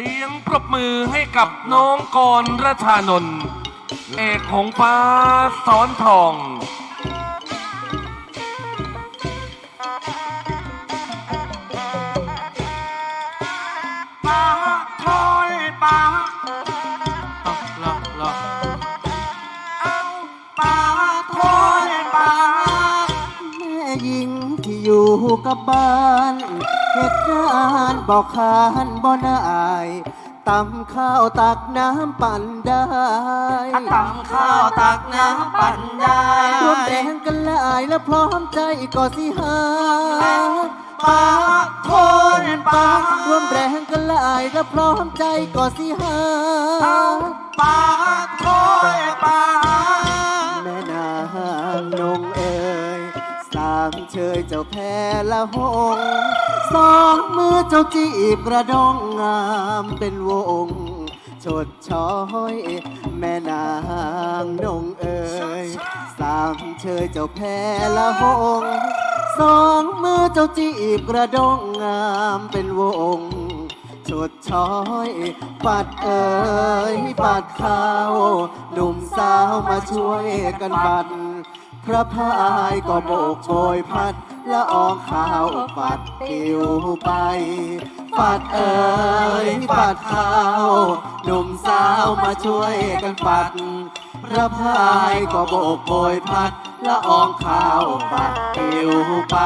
สียงปรบมือให้กับน้องกรรัชานนท์เอกของฟ้าสอนทอง ปาคอยปาหรอหรอเอาปาคอยปาแม่หญิงที่อยู่กับบ้าน เหตุการณ์บอกขานบ่นายตำข้าวตักน้ำปั่นได้ตำข้าวตักน้ำปั่นได้ร่วมแรงกันหลายและพร้อมใจก็สิหาปาคอยปาร่วมแรงกันหลายและพร้อมใจก็สิหาเอาปาคอยปาแม่นางนงเอ่ยสามเชยเจ้าแพ้ละหง สองมือเจ้าจีบกระดองงามเป็นวงชดช้อยแม่นางนงเอ่ยสามเชยเจ้าแพ้ละหงสองมือเจ้าจีบกระดองงามเป็นวงชดช้อยปัดเอ่ยปัดข้าวหนุ่มสาวมาช่วยกันปัดพระพายก็โบกโบยพัด ละอองข้าวปัดติวไป ปัดเอ่ยปัดข้าวหนุ่มสาวมาช่วยกันปัดพระพายก็โบกโบยพัดละอองข้าวปัดติวไป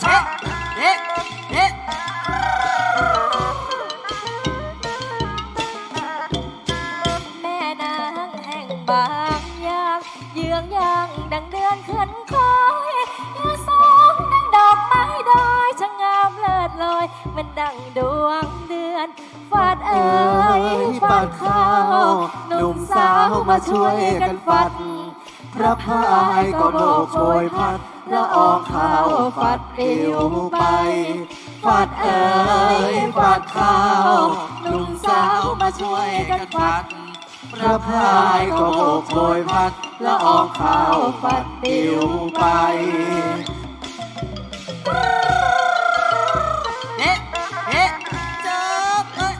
เช็ดเอ๊ะเอ๊ะแม่นางแห่งบาง ยางเยืองยางดังเดือนขึ้นคอยยาสองดังดอกไม้ดอยช่างงามเลิศลอยมันดังดวงเดือนฟาดเอ่ยฟาดข้าวหนุ่มสาวมาช่วยกันฟัดพระพายก็โบกโบยพัดละอองข้าวฟัดเอวไปฟัดเอ่ยฟัดข้าวหนุ่มสาวมาช่วยกันฟัด พระพายก็โบกโบยพัดละอองข้าวฟัดเอวไป เอ๊ะ เอ๊ะจอเอ้ย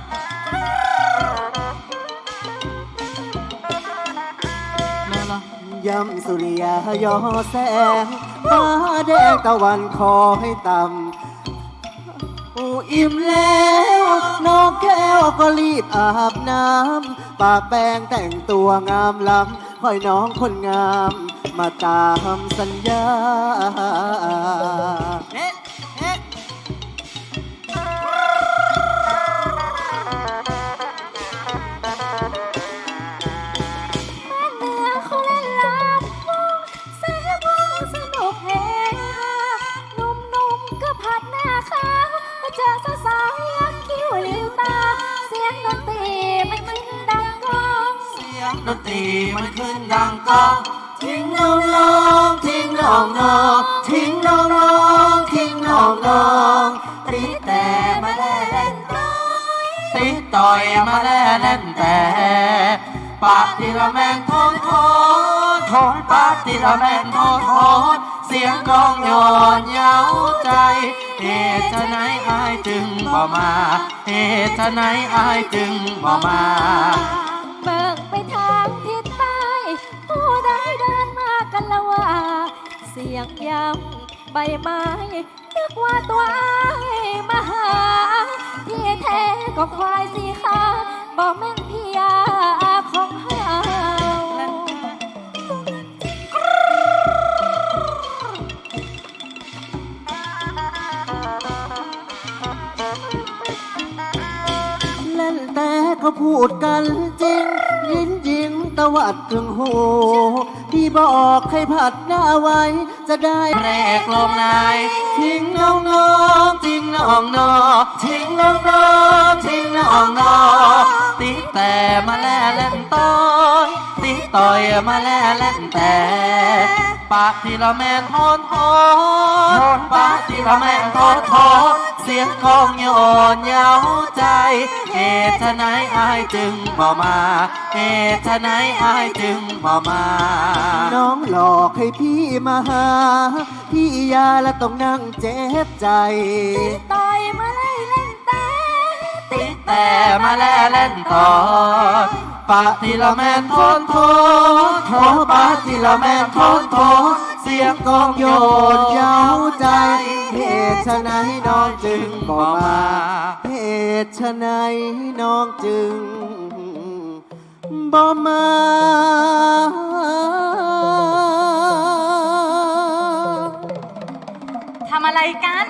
ยำสุริยายอแสงฟ้าแดงตะวันคอให้ต่ำอูอิ่มแล้ว น้องแก้วก็รีบอาบน้ำ ปากแป้งแต่งตัวงามล้ำคอยน้องคนงาม มาตามสัญญาเอ๊ะ งดนตรีมันขึ้นดังก้องทิ้งน้องน้องทิ้งน้องน้องทิ้งน้องน้องทิ้งน้องน้องตีแต่มาแล่นต่อยตีต่อยมาแล่เล่นแต่ปากทีละแมงทอนทอนทอนปากทีละแมงทอนทอนเสียงกองย้อนเย้าใจเหตุไฉนอายจึงบ่มาเหตุไฉนอายจึงบ่มาเบิ่ง สียงยำใบไม้นึกว่าตัวอ้มาหาที่แท้ก็ควายสีขาบอกแม่นพี่ยาของเฮาเล่นแต่เขาพูดกันจริง ยินยิ้มตะวัดถึงหูพี่บอกให้ผัดหน้าไว้ จะได้แรกลมนายทิ้งน้องน้องทิ้งน้องน้องทิ้งน้องน้องทิ้งน้องน้องตีแต่มาแล่เล่นต่อยตีต่อยมาแล่เล่นแต่ ปากที่ละแมนทอนทอนปากที่ละแม่โทษโทษเสียงกองโยนเย้าใจเหตุไฉนอายจึงบ่มาเหตุไฉนอายจึงบ่มา น้องหลอกให้พี่มาหา พี่ยาและต้องนั่งเจ็บใจ ต่อยมาไล่เล่นแต่ ติดแต่มาแล่เล่นต่อ ปาติละแมนทอนโทขอปาติละแมนทอนโทเสียงกองโยนเย้าใจ เหตุชะไหนน้องจึงบอกมาเหตุชะไหนน้องจึงบอกมาทำอะไรกัน